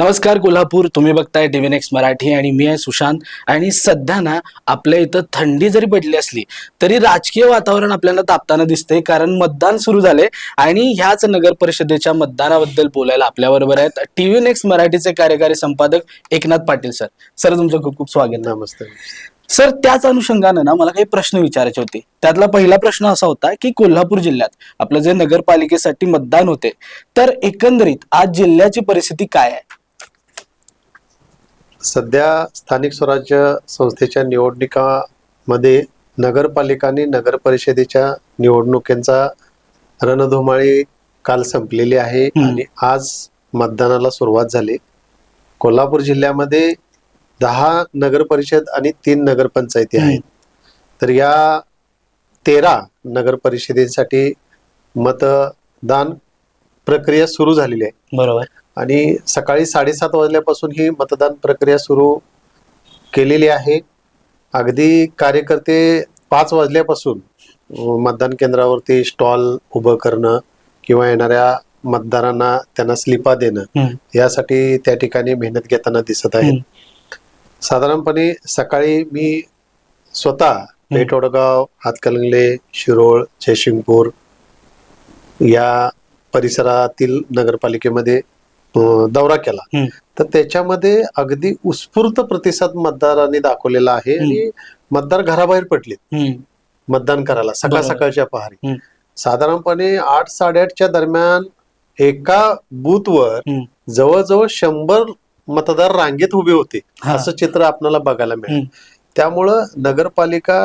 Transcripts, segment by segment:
नमस्कार कोल्हापूर. तुम्ही बघताय टीव्ही नेक्स्ट मराठी आणि मी आहे सुशांत. आणि सध्या ना आपल्या इथं थंडी जरी पडली असली तरी राजकीय वातावरण आपल्याला तापताना दिसतंय. कारण मतदान सुरू झाले आणि ह्याच नगर परिषदेच्या मतदानाबद्दल बोलायला आपल्या बरोबर आहेत टीव्ही नेक्स्ट मराठीचे कार्यकारी संपादक एकनाथ पाटील सर. सर तुमचं खूप खूप स्वागत. नमस्ते. सर त्याच अनुषंगानं ना मला काही प्रश्न विचारायचे होते. त्यातला पहिला प्रश्न असा होता की कोल्हापूर जिल्ह्यात आपलं जे नगरपालिकेसाठी मतदान होते तर एकंदरीत आज जिल्ह्याची परिस्थिती काय आहे? सध्या स्थानिक स्वराज्य संस्थेच्या निवडणुकामध्ये नगरपालिका आणि नगर परिषदेच्या निवडणुकींचा रणधुमाळी काल संपलेली आहे. आणि आज मतदानाला सुरुवात झाली कोल्हापूर जिल्ह्यामध्ये दहा नगर परिषद आणि तीन नगरपंचायती. आहेत तर या तेरा नगर परिषदेसाठी मतदान प्रक्रिया सुरू झालेली आहे बरोबर आणि सकाळी साडेसात वाजल्यापासून ही मतदान प्रक्रिया सुरू केलेली आहे अगदी कार्यकर्ते पाच वाजल्यापासून मतदान केंद्रावरती स्टॉल उभं करणं किंवा येणाऱ्या मतदारांना त्यांना स्लिपा देणं. यासाठी त्या ठिकाणी मेहनत घेताना दिसत आहेत. साधारणपणे सकाळी मी स्वतः पेठवडगाव हातकलंगले शिरोळ जयसिंगपूर या परिसरातील नगरपालिकेमध्ये दौरा केला. तर त्याच्यामध्ये अगदी उत्स्फूर्त प्रतिसाद मतदारांनी दाखवलेला आहे आणि मतदार घराबाहेर पडले हम्म. मतदान करायला सकाळ. सकाळच्या पहारी. साधारणपणे आठ साडेआठच्या दरम्यान एका बूथवर. जवळजवळ शंभर मतदार रांगेत उभे होते. असं चित्र आपल्याला बघायला मिळेल हम्म. त्यामुळं नगरपालिका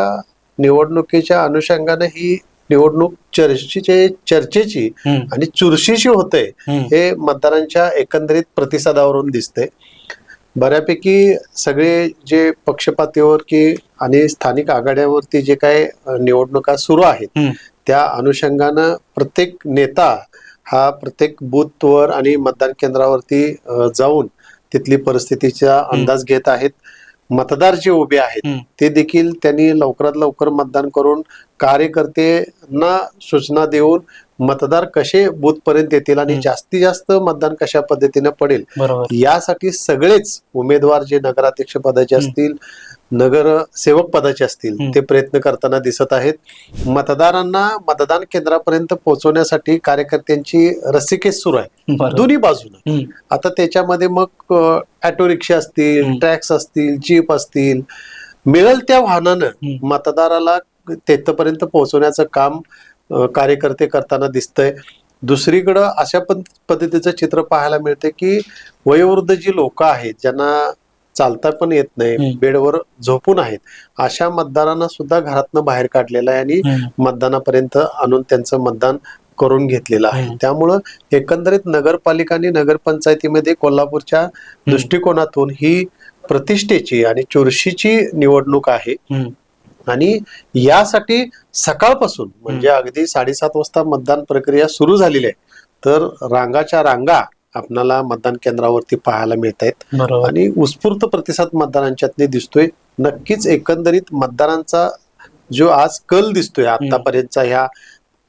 निवडणुकीच्या अनुषंगाने ही निवडणूक चर्चेची चर्चेची. आणि चुरशीची होते. हे मतदारांच्या एकंदरीत प्रतिसादावरून दिसते बऱ्यापैकी सगळे जे पक्षपातीवर की आणि स्थानिक आघाड्यावरती जे काय निवडणुका सुरू आहेत. त्या अनुषंगानं प्रत्येक नेता हा प्रत्येक बूथवर आणि मतदान केंद्रावरती जाऊन तिथली परिस्थितीचा अंदाज घेत आहेत मतदार जे उभे आहेत. ते देखील त्यांनी लवकरात लवकर मतदान करून कार्यकर्त्यांना सूचना देऊन मतदार कसे बूथ पर्यंत येतील आणि. जास्तीत जास्त मतदान कशा पद्धतीने पडेल यासाठी सगळेच उमेदवार जे नगराध्यक्ष पदाचे. असतील नगर सेवक पदाचे असतील. ते प्रयत्न करताना दिसत आहेत मतदारांना मतदान केंद्रापर्यंत पोहोचवण्यासाठी कार्यकर्त्यांची रस्सीखेच सुरू आहे दोन्ही बाजूने हम्म. आता त्याच्यामध्ये मग ऑटो रिक्षा असतील. ट्रॅक्स असतील जीप असतील मिळेल त्या वाहनानं. मतदाराला तेथपर्यंत पोहोचवण्याचं काम कार्यकर्ते करताना दिसतंय दुसरीकडं अशा पद- पद्धतीचं चित्र पाहायला मिळते की वयोवृद्ध जी लोक आहेत ज्यांना चालता पण येत नाही. बेडवर झोपून आहेत अशा मतदारांना सुद्धा घरातनं बाहेर काढलेलं आहे आणि. मतदानापर्यंत आणून त्यांचं मतदान करून घेतलेलं आहे. त्यामुळं एकंदरीत नगरपालिका आणि नगरपंचायतीमध्ये कोल्हापूरच्या दृष्टिकोनातून ही प्रतिष्ठेची आणि चुरशीची निवडणूक आहे. आणि यासाठी सकाळपासून म्हणजे अगदी साडेसात वाजता मतदान प्रक्रिया सुरू झालेली आहे. तर रांगाच्या रांगा आपणाला मतदान केंद्रावरती पाहायला मिळत आहेत आणि उत्स्फूर्त प्रतिसाद मतदारांच्यातले दिसतोय. नक्कीच एकंदरीत मतदारांचा जो आज कल दिसतोय आतापर्यंतचा ह्या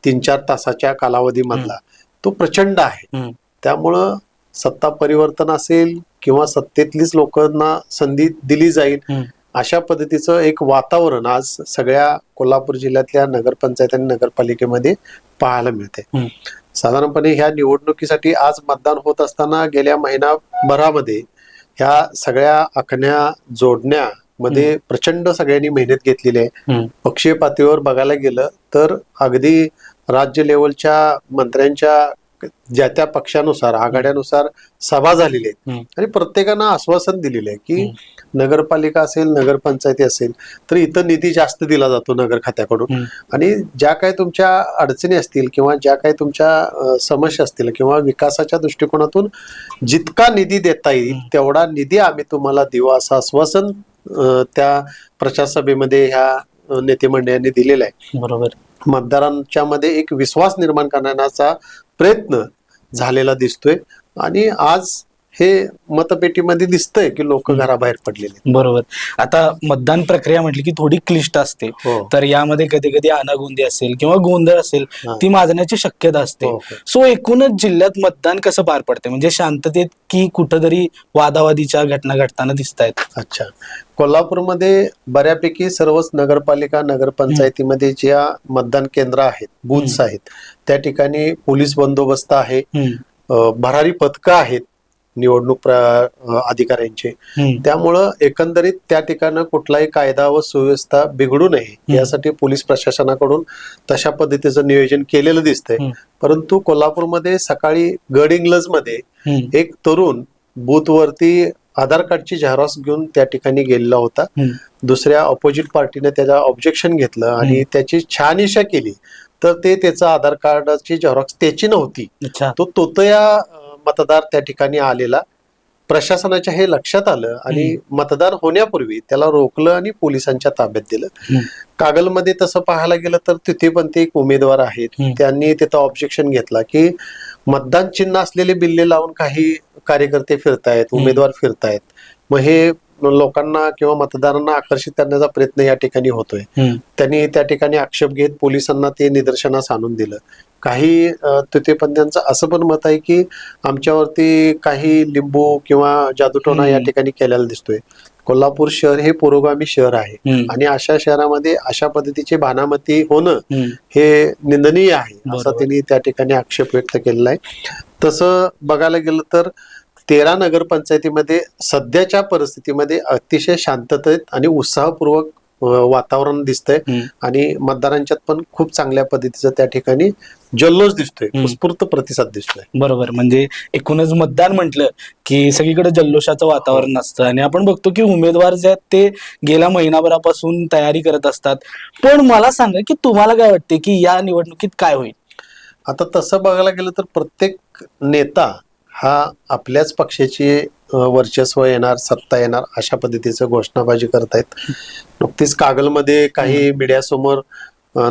तीन चार तासाच्या कालावधीमधला तो प्रचंड आहे. त्यामुळं सत्ता परिवर्तन असेल किंवा सत्तेतलीच लोकांना संधी दिली जाईल. अशा पद्धतीचं एक वातावरण आज सगळ्या कोल्हापूर जिल्ह्यातल्या नगरपंचायत आणि नगरपालिकेमध्ये पाहायला मिळते. साधारणपणे ह्या निवडणुकीसाठी आज मतदान होत असताना गेल्या महिनाभरामध्ये ह्या सगळ्या आखण्या जोडण्यामध्ये प्रचंड सगळ्यांनी मेहनत घेतलेली आहे. पक्षीय पातळीवर बघायला गेलं तर अगदी राज्य लेवलच्या मंत्र्यांच्या ज्या त्या पक्षानुसार आघाड्यानुसार सभा झालेली आहेत. आणि प्रत्येकानं आश्वासन दिलेलं आहे की नगरपालिका असेल नगरपंचायती असेल तर इथं निधी जास्त दिला जातो नगर खात्याकडून. आणि ज्या काही तुमच्या अडचणी असतील किंवा ज्या काही तुमच्या समस्या असतील किंवा विकासाच्या दृष्टिकोनातून जितका निधी देता येईल. तेवढा निधी आम्ही तुम्हाला देऊ असं आश्वासन त्या प्रचार सभेमध्ये ह्या नेते मंडळींनी दिलेलं आहे बरोबर मतदारांच्या मध्ये एक विश्वास निर्माण करण्याचा प्रयत्न झालेला दिसतोय. आणि आज हे मतपेटीमध्ये दिसतंय की लोक घराबाहेर पडलेले. बरोबर. आता मतदान प्रक्रिया म्हटली की थोडी क्लिष्ट असते. हो. तर यामध्ये कधी कधी अनागोंदी असेल किंवा गोंधळ असेल हा. ती माजण्याची शक्यता असते. हो, हो. सो एकूणच जिल्ह्यात मतदान कसं पार पडते म्हणजे शांततेत की कुठंतरी वादावादीच्या घटना घडताना दिसत आहेत अच्छा. कोल्हापूरमध्ये बऱ्यापैकी सर्वच नगरपालिका नगरपंचायतीमध्ये ज्या मतदान केंद्र आहेत बूथ्स आहेत त्या ठिकाणी पोलीस बंदोबस्त आहे. अ, भरारी पथकं आहेत. निवडणूक प्र- अधिकाऱ्यांचे. त्यामुळं एकंदरीत त्या ठिकाणी कुठलाही कायदा व सुव्यवस्था बिघडू नये यासाठी पोलीस प्रशासनाकडून तशा पद्धतीचं नियोजन केलेलं दिसतंय. हम्म. परंतु कोल्हापूरमध्ये सकाळी गड इंग्लजमध्ये एक तरुण बूथवरती आधार कार्डची झेरॉक्स घेऊन त्या ठिकाणी गेलेला होता. दुसऱ्या ऑपोजिट पार्टीने त्याला ऑब्जेक्शन घेतलं आणि त्याची छानइशा केली. तर ते त्याचं आधार कार्डाची झेरॉक्स त्याची नव्हती. अच्छा. तो तोतया अ, मतदार त्या ठिकाणी आलेला प्रशासनाच्या हे लक्षात आलं आणि मतदान होण्यापूर्वी त्याला रोखलं आणि पोलिसांच्या ताब्यात दिलं. कागलमध्ये तसं पाहायला गेलं तर तिथे पण ते एक उमेदवार आहेत. त्यांनी तिथं ऑब्जेक्शन घेतला की मतदान चिन्ह असलेले बिल्ले लावून काही कार्यकर्ते फिरतायत. उमेदवार फिरतायत मग हे लोकांना किंवा मतदारांना आकर्षित करण्याचा प्रयत्न या ठिकाणी होतोय. त्यांनी त्या ठिकाणी आक्षेप घेत पोलिसांना ते निदर्शनास आणून दिलं काही अ, तिथेपंथ्यांचं असं पण मत आहे की आमच्यावरती काही लिंबू किंवा जादूटोना या. ठिकाणी केलेला दिसतोय कोल्हापूर शहर हे पुरोगामी शहर आहे. आणि अशा शहरामध्ये अशा पद्धतीची भानामती होणं. हे निंदनीय आहे असा. त्यांनी त्या ठिकाणी आक्षेप व्यक्त केलेला आहे तसं बघायला गेलं तर तेरा नगरपंचायतीमध्ये सध्याच्या परिस्थितीमध्ये अतिशय शांततेत आणि उत्साहपूर्वक वातावरण दिसतंय. आणि मतदारांच्यात पण खूप चांगल्या पद्धतीचं त्या ठिकाणी जल्लोष दिसतोय. उत्स्फूर्त प्रतिसाद दिसतोय. बरोबर. म्हणजे एकूणच मतदान म्हटलं की सगळीकडे जल्लोषाचं वातावरण असतं आणि आपण बघतो की उमेदवार जे आहेत ते गेल्या महिनाभरापासून तयारी करत असतात. पण मला सांगा की तुम्हाला काय वाटते की या निवडणुकीत काय होईल? आता तसं बघायला गेलं तर प्रत्येक नेता हा आपल्याच पक्षाची वर्चस्व येणार सत्ता येणार अशा पद्धतीचं घोषणाबाजी करतायत. नुकतीच कागलमध्ये काही मीडियासमोर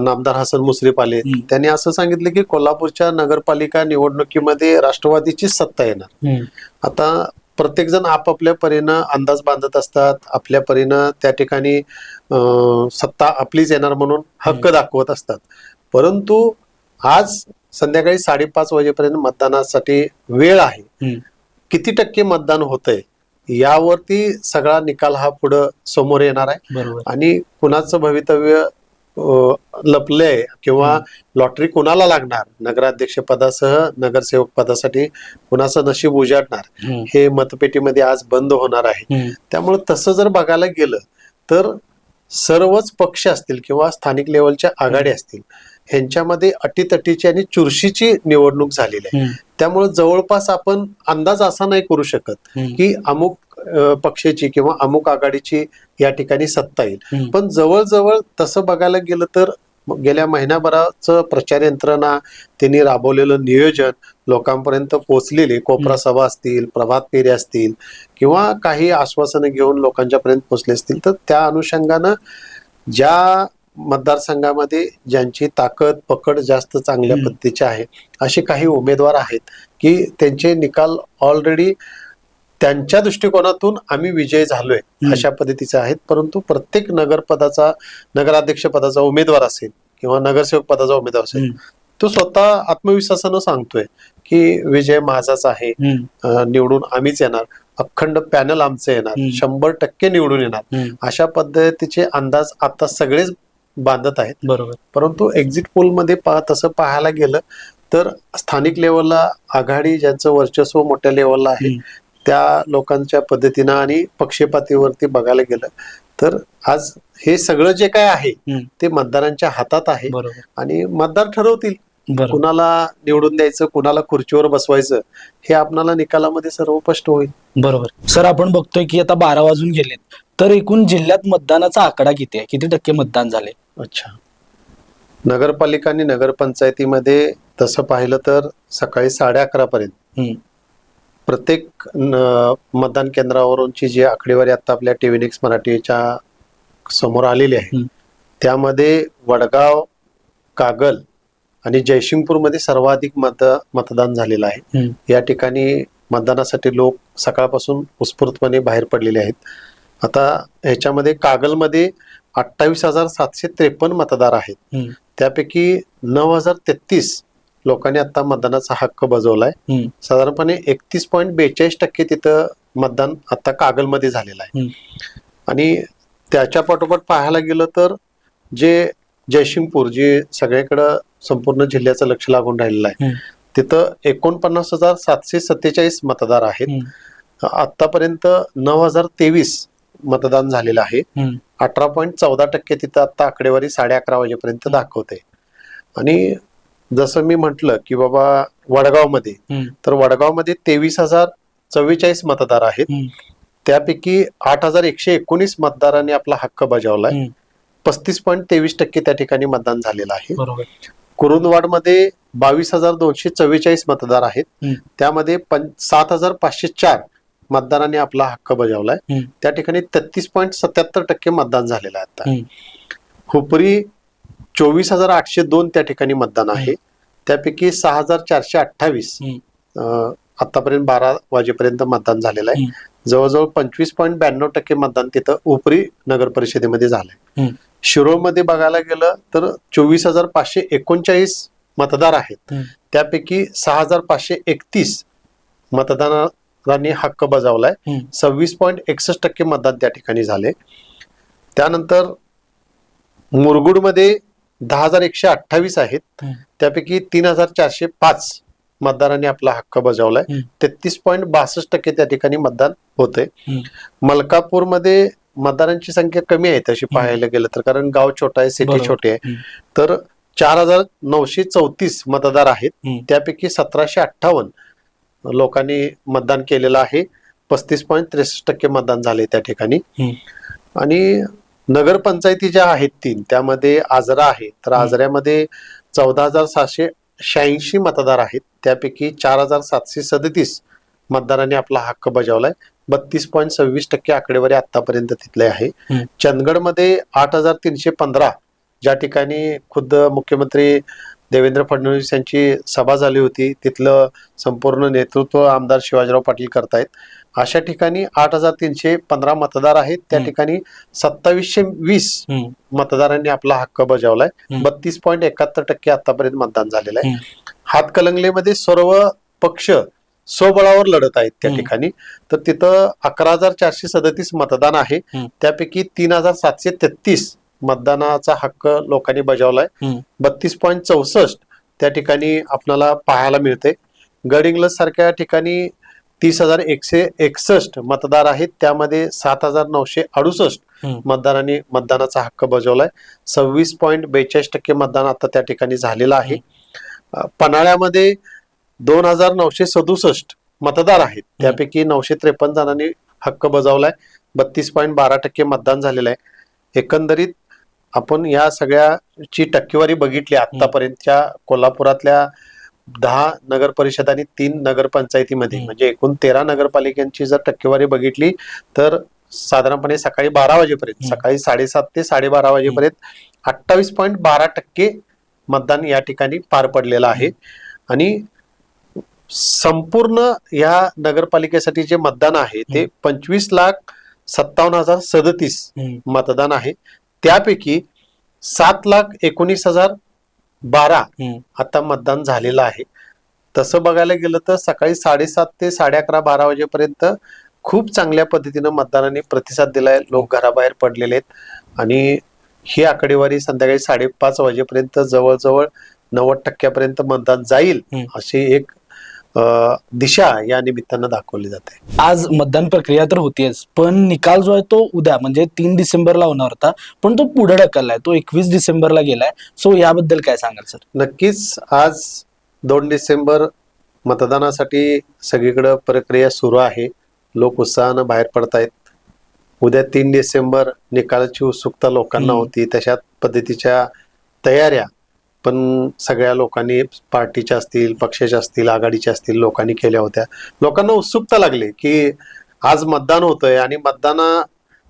नामदार हसन मुश्रीफ आले. त्यांनी असं सांगितलं की कोल्हापूरच्या नगरपालिका निवडणुकीमध्ये राष्ट्रवादीची सत्ता येणार. आता प्रत्येक जण आपापल्या परीनं अंदाज बांधत असतात आपल्या परीनं त्या ठिकाणी सत्ता आपलीच येणार म्हणून हक्क दाखवत असतात. परंतु आज संध्याकाळी साडेपाच वाजेपर्यंत मतदानासाठी वेळ आहे. किती टक्के मतदान होतंय यावरती सगळा निकाल हा पुढं समोर येणार आहे. आणि कुणाचं भवितव्य लपलंय किंवा लॉटरी कुणाला लागणार? नगराध्यक्ष पदासह नगरसेवक पदासाठी कुणाचं नशीब उजाडणार. हे मतपेटीमध्ये आज बंद होणार आहे. त्यामुळे तसं जर बघायला गेलं तर सर्वच पक्ष असतील किंवा स्थानिक लेवलच्या आघाडी असतील ह्यांच्यामध्ये अटीतटीची आणि चुरशीची निवडणूक झालेली आहे. त्यामुळे जवळपास आपण अंदाज असा नाही करू शकत. की अमुक पक्षाची किंवा अमुक आघाडीची या ठिकाणी सत्ता येईल. पण जवळजवळ तसं बघायला गेलं तर गेल्या महिनाभराचं प्रचार यंत्रणा त्यांनी राबवलेलं नियोजन लोकांपर्यंत पोहोचलेले कोपरा सभा असतील प्रभात फेरी असतील किंवा काही आश्वासनं घेऊन लोकांच्या पर्यंत पोहोचले असतील तर त्या अनुषंगानं ज्या मतदारसंघामध्ये ज्यांची ताकद पकड जास्त चांगल्या. पद्धतीची आहे असे काही उमेदवार आहेत की त्यांचे निकाल ऑलरेडी त्यांच्या दृष्टिकोनातून आम्ही विजय झालोय. अशा पद्धतीचे आहेत परंतु प्रत्येक नगरपदाचा नगराध्यक्ष पदाचा उमेदवार असेल किंवा नगरसेवक पदाचा उमेदवार असेल. तो स्वतः आत्मविश्वासानं सांगतोय की विजय माझाच आहे निवडून आम्हीच येणार अखंड पॅनल आमचं येणार. शंभर टक्के निवडून येणार. अशा पद्धतीचे अंदाज आता सगळेच बांधत आहेत. बरोबर. परंतु एक्झिट पोलमध्ये पा तसं पाहायला गेलं तर स्थानिक लेवलला आघाडी ज्यांचं वर्चस्व मोठ्या लेवलला आहे. त्या लोकांच्या पद्धतीनं आणि पक्षपातीवरती बघायला गेलं तर आज हे सगळं जे काय आहे. ते मतदारांच्या हातात आहे. बरोबर. आणि मतदार ठरवतील. कुणाला निवडून द्यायचं कुणाला खुर्चीवर बसवायचं हे आपणाला निकालामध्ये सर्व स्पष्ट होईल. बरोबर. सर आपण बघतोय की आता बारा वाजून गेलेत. तर एकूण जिल्ह्यात मतदानाचा आकडा किती आहे? किती टक्के मतदान झाले? अच्छा नगरपालिका आणि नगरपंचायतीमध्ये तसं पाहिलं तर सकाळी साडे अकरा पर्यंत. प्रत्येक मतदान केंद्रावरूनची जी आकडेवारी आता आपल्या टीव्ही नेक्स मराठीच्या समोर आलेली आहे. त्यामध्ये वडगाव कागल आणि जयसिंगपूरमध्ये सर्वाधिक मत मतदान झालेलं आहे. या ठिकाणी मतदानासाठी लोक सकाळपासून उत्स्फूर्तपणे बाहेर पडलेले आहेत आता ह्याच्यामध्ये कागलमध्ये अठ्ठावीस हजार सातशे त्रेपन्न मतदार आहेत. त्यापैकी नऊ हजार तेहतीस लोकांनी आता मतदानाचा हक्क बजावलाय. साधारणपणे एकतीस पॉईंट बेचाळीस टक्के तिथं मतदान आता कागलमध्ये झालेलं आहे. आणि त्याच्या पाठोपाठ पाहायला गेलं तर जे जयसिंगपूर जे सगळीकडं संपूर्ण जिल्ह्याचं लक्ष लागून राहिलेलं आहे. तिथं एकोणपन्नास हजार सातशे सत्तेचाळीस मतदार आहेत. आतापर्यंत नऊ हजार तेवीस मतदान झालेलं आहे. अठरा पॉईंट चौदा टक्के तिथं आता आकडेवारी साडे अकरा वाजेपर्यंत दाखवते आणि जसं मी म्हटलं की बाबा वडगावमध्ये. तर वडगावमध्ये तेवीस हजार चव्वेचाळीस मतदार आहेत. त्यापैकी आठ हजार एकशे एकोणीस मतदारांनी आपला हक्क बजावलाय. पस्तीस पॉईंट तेवीस टक्के त्या ठिकाणी मतदान झालेलं आहे बरोबर कुरुंदवाडमध्ये बावीस हजार दोनशे चव्वेचाळीस मतदार आहेत. त्यामध्ये सात हजार पाचशे चार मतदारांनी आपला हक्क बजावलाय. त्या ठिकाणी तेहतीस पॉईंट सत्याहत्तर टक्के मतदान झालेलं आहे आता. हुपरी चोवीस हजार आठशे दोन त्या ठिकाणी मतदान आहे त्यापैकी सहा हजार चारशे अठ्ठावीस. आतापर्यंत बारा वाजेपर्यंत मतदान झालेलं आहे. जवळजवळ पंचवीस पॉईंट ब्याण्णव टक्के मतदान तिथं उपरी नगर परिषदेमध्ये झालंय. शिरोळमध्ये बघायला गेलं तर चोवीस हजार पाचशे एकोणचाळीस मतदार आहेत. त्यापैकी सहा हजार पाचशे एकतीस मतदारांनी हक्क बजावलाय. सव्वीस पॉईंट एकसष्ट टक्के मतदान त्या ठिकाणी झाले त्यानंतर मुरगुडमध्ये दहा हजार एकशे अठ्ठावीस आहेत. त्यापैकी तीन हजार चारशे पाच मतदारांनी आपला हक्क बजावलाय. तेहतीस पॉईंट बासष्ट टक्के त्या ठिकाणी मतदान होते. मलकापूरमध्ये मतदारांची संख्या कमी आहे तशी पाहायला गेलं तर कारण गाव छोटा आहे सिटी. छोटी आहे. तर चार हजार नऊशे चौतीस मतदार आहेत. त्यापैकी सतराशे अठ्ठावन्न लोकांनी मतदान केलेलं आहे पस्तीस पॉईंट त्रेसष्ट टक्के मतदान झाले त्या ठिकाणी. आणि नगरपंचायती ज्या आहेत तीन त्यामध्ये आजरा आहे तर. आजऱ्यामध्ये चौदा हजार सातशे शहाऐंशी मतदार आहेत त्यापैकी चार हजार सातशे सदतीस मतदारांनी आपला हक्क बजावलाय बत्तीस पॉईंट सव्वीस टक्के आकडेवारी आतापर्यंत तिथले आहे. चंदगडमध्ये आठ हजार तीनशे पंधरा ज्या ठिकाणी खुद्द मुख्यमंत्री देवेंद्र फडणवीस यांची सभा झाली होती तिथलं संपूर्ण नेतृत्व आमदार शिवाजीराव पाटील करतायत अशा ठिकाणी आठ हजार तीनशे पंधरा मतदार आहेत त्या. ठिकाणी सत्तावीसशे वीस. मतदारांनी आपला हक्क बजावलाय. बत्तीस पॉईंट एकाहत्तर टक्के आतापर्यंत मतदान झालेलं आहे. हातकलंगलेमध्ये सर्व पक्ष स्वबळावर लढत आहेत त्या. ठिकाणी तर तिथं अकरा हजार चारशे सदतीस मतदान आहे. त्यापैकी तीन हजार सातशे तेहतीस मतदानाचा हक्क लोकांनी बजावलाय. बत्तीस पॉईंट चौसष्ट त्या ठिकाणी आपल्याला पाहायला मिळते. गडिंग्लज सारख्या ठिकाणी तीस हजार एकशे एकसष्ट मतदार आहेत. त्यामध्ये सात हजार नऊशे अडुसष्ट. मतदारांनी मतदानाचा हक्क बजावलाय. सव्वीस पॉईंट बेचाळीस टक्के मतदान आता त्या ठिकाणी झालेलं आहे. पन्हाळ्यामध्ये दोन हजार नऊशे सदुसष्ट मतदार आहेत. त्यापैकी नऊशे त्रेपन्न जणांनी हक्क बजावलाय. बत्तीस पॉईंट बारा टक्के मतदान झालेलं आहे. एकंदरीत आपण या सगळ्याची टक्केवारी बघितली आतापर्यंतच्या कोल्हापुरातल्या दहा नगर परिषद आणि तीन नगरपंचायतीमध्ये. म्हणजे एकूण तेरा नगरपालिकांची जर टक्केवारी बघितली तर साधारणपणे सकाळी बारा वाजेपर्यंत. सकाळी साडेसात ते साडेबारा वाजेपर्यंत अठ्ठावीस पॉईंट बारा टक्के मतदान या ठिकाणी पार पडलेलं आहे आणि संपूर्ण या नगरपालिकेसाठी जे मतदान आहे ते. पंचवीस लाख सत्तावन्न हजार सदतीस. मतदान आहे त्यापैकी सात लाख एकोणीस हजार बारा. आता मतदान झालेलं आहे तसं बघायला गेलं तर सकाळी साडेसात ते साडे अकरा बारा वाजेपर्यंत खूप चांगल्या पद्धतीनं मतदारांनी प्रतिसाद दिलाय लोक घराबाहेर पडलेले आहेत आणि ही आकडेवारी संध्याकाळी साडेपाच वाजेपर्यंत जवळजवळ नव्वद टक्क्यापर्यंत मतदान जाईल. अशी एक दिशा या निमित्तानं दाखवली जाते. आज मतदान प्रक्रिया तर होतीच पण निकाल जो आहे तो उद्या म्हणजे तीन डिसेंबरला होणार होता पण तो पुढे ढकललाय तो एकवीस डिसेंबरला गेलाय. सो याबद्दल काय सांगाल सर? नक्कीच आज दोन डिसेंबर मतदानासाठी सगळीकडं प्रक्रिया सुरू आहे. लोक उत्साहानं बाहेर पडतायत. उद्या तीन डिसेंबर निकालाची उत्सुकता लोकांना. होती. तशा पद्धतीच्या तयाऱ्या पण सगळ्या लोकांनी पार्टीच्या असतील पक्षाच्या असतील आघाडीच्या असतील लोकांनी केल्या होत्या लोकांना उत्सुकता लागली की आज मतदान होतंय आणि मतदाना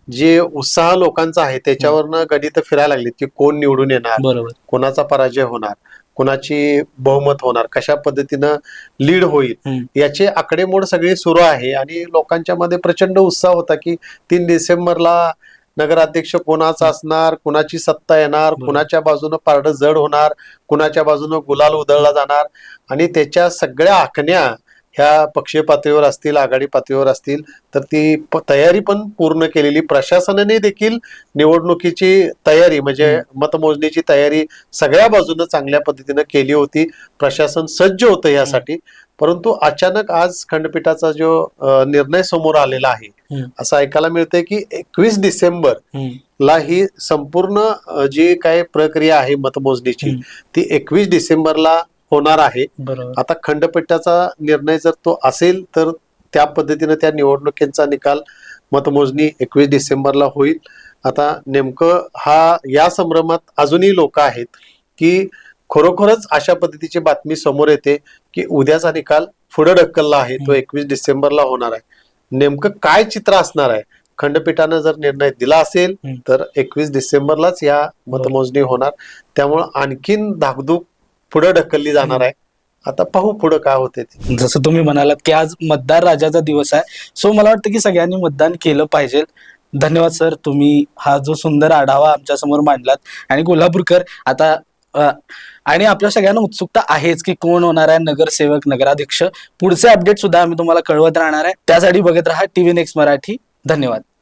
जे उत्साह लोकांचा आहे त्याच्यावरनं गणित फिरायला लागली की कोण निवडून येणार बरोबर कोणाचा पराजय होणार कुणाची बहुमत होणार कशा पद्धतीनं लीड होईल. याचे आकडेमोड सगळी सुरू आहे आणि लोकांच्या मध्ये प्रचंड उत्साह होता की तीन डिसेंबरला नगराध्यक्ष कोणाचा असणार कुणाची सत्ता येणार. कुणाच्या बाजूनं पारडं जड होणार कुणाच्या बाजूनं गुलाल उधळला जाणार आणि त्याच्या सगळ्या आखण्या ह्या पक्षीय पातळीवर असतील आघाडी पातळीवर असतील तर ती तयारी पण पूर्ण केलेली प्रशासनाने देखील निवडणुकीची तयारी म्हणजे मतमोजणीची तयारी सगळ्या बाजूनं चांगल्या पद्धतीनं केली होती. प्रशासन सज्ज होतं यासाठी. परंतु अचानक आज खंडपीठाचा जो निर्णय समोर आलेला आहे. असं ऐकायला मिळतंय की एकवीस डिसेंबर. ला ही संपूर्ण जी काय प्रक्रिया आहे मतमोजणीची. ती एकवीस डिसेंबरला होणार आहे आता खंडपीठाचा निर्णय जर तो असेल तर त्या पद्धतीनं त्या निवडणुकीचा निकाल मतमोजणी एकवीस डिसेंबरला होईल आता नेमकं हा या संभ्रमात अजूनही लोक आहेत की खरोखरच अशा पद्धतीची बातमी समोर येते की उद्याचा निकाल पुढे ढकलला आहे तो एकवीस डिसेंबरला होणार आहे. नेमकं काय चित्र असणार आहे? खंडपीठानं जर निर्णय दिला असेल. तर एकवीस डिसेंबरलाच या मतमोजणी होणार. त्यामुळं आणखीन धाकधूक पुढे ढकलली जाणार आहे. आता पाहू पुढे काय होते जसं तुम्ही म्हणालात की आज मतदार राजाचा दिवस आहे. सो मला वाटतं की सगळ्यांनी मतदान केलं पाहिजे. धन्यवाद सर. तुम्ही हा जो सुंदर आढावा आमच्यासमोर मांडलात. आणि कोल्हापूरकर आता आणि आपल्या सगळ्यांना उत्सुकता आहेच की कोण होणार आहे नगरसेवक नगराध्यक्ष. पुढचे अपडेट सुद्धा आम्ही तुम्हाला कळवत राहणार आहे. त्यासाठी बघत राहा टीव्ही नेक्स्ट मराठी. धन्यवाद.